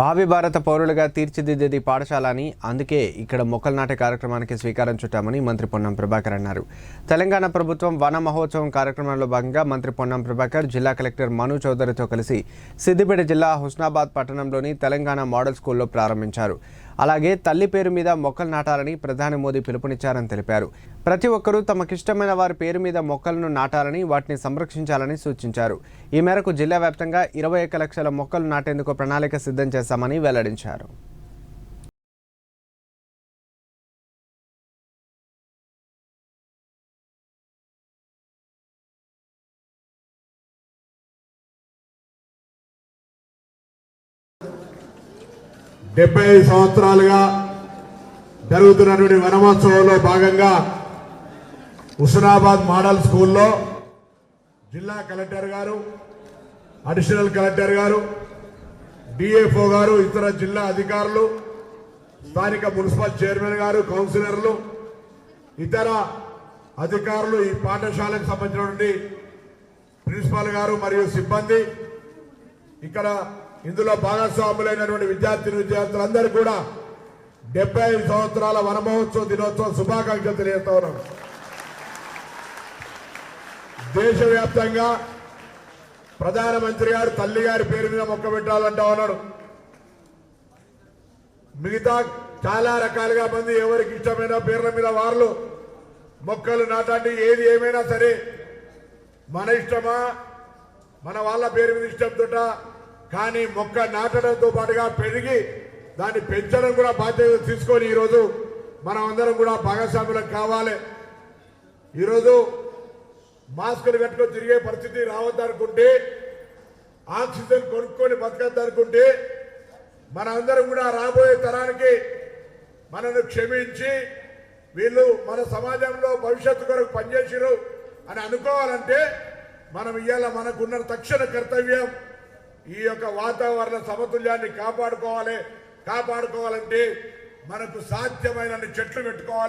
భావి భారత పౌరులుగా తీర్చిదిద్దేది పాఠశాల అని అందుకే ఇక్కడ మొక్కలు నాటే కార్యక్రమానికి శ్రీకారం చుట్టామని మంత్రి పొన్నం ప్రభాకర్ అన్నారు. తెలంగాణ ప్రభుత్వం వన మహోత్సవం కార్యక్రమంలో భాగంగా మంత్రి పొన్నం ప్రభాకర్ జిల్లా కలెక్టర్ మను చౌదరితో కలిసి సిద్దిపేట జిల్లా హుస్నాబాద్ పట్టణంలోని తెలంగాణ మోడల్ స్కూల్లో ప్రారంభించారు. అలాగే తల్లి పేరు మీద మొక్కలు నాటాలని ప్రధాని మోదీ పిలుపునిచ్చారని తెలిపారు. ప్రతి ఒక్కరూ తమకిష్టమైన వారి పేరు మీద మొక్కలను నాటాలని వాటిని సంరక్షించాలని సూచించారు. ఈ మేరకు జిల్లా వ్యాప్తంగా ఇరవై ఒక్క లక్షల మొక్కలు నాటేందుకు ప్రణాళిక సిద్ధం చేశామని వెల్లడించారు. డెబ్బై ఐదు సంవత్సరాలుగా జరుగుతున్నటువంటి వనమోత్సవంలో భాగంగా హుస్నాబాద్ మోడల్ స్కూల్లో జిల్లా కలెక్టర్ గారు అడిషనల్ కలెక్టర్ గారు డిఎఫ్ఓ గారు ఇతర జిల్లా అధికారులు స్థానిక మున్సిపల్ చైర్మన్ గారు కౌన్సిలర్లు ఇతర అధికారులు ఈ పాఠశాలకు సంబంధించినటువంటి ప్రిన్సిపాల్ గారు మరియు సిబ్బంది ఇక్కడ ఇందులో భాగస్వాములైనటువంటి విద్యార్థి విద్యార్థులందరూ కూడా డెబ్బై ఐదు సంవత్సరాల వనమహోత్సవ దినోత్సవం శుభాకాంక్షలు తెలియజేస్తా ఉన్నాం. దేశవ్యాప్తంగా ప్రధానమంత్రి గారు తల్లి గారి పేరు మీద మొక్క పెట్టాలంటా ఉన్నాడు మిగతా చాలా రకాలుగా మంది ఎవరికి ఇష్టమైన పేర్ల మీద వారు మొక్కలు నాటండి ఏది ఏమైనా సరే మన ఇష్టమా? మన వాళ్ళ పేరు మీద ఇష్టంతో కానీ మొక్క నాటడంతో పాటుగా పెరిగి దాన్ని పెంచడం కూడా బాధ్యత తీసుకొని ఈరోజు మనం అందరం కూడా భాగస్వాములకు కావాలి. ఈరోజు మాస్కులు కట్టుకొని తిరిగే పరిస్థితి రావద్దనుకుంటే ఆక్సిజన్ కొనుక్కొని బతకద్దనుకుంటే మనందరం కూడా రాబోయే తరానికి మనను క్షమించి వీళ్ళు మన సమాజంలో భవిష్యత్తు కొరకు పనిచేసిరు అని అనుకోవాలంటే మనం ఇవాళ మనకున్న తక్షణ కర్తవ్యం. ఈ యొక్క వాతావరణ సమతుల్యాన్ని కాపాడుకోవాలి. కాపాడుకోవాలంటే మనకు సాధ్యమైన చెట్లు పెట్టుకోవాలి.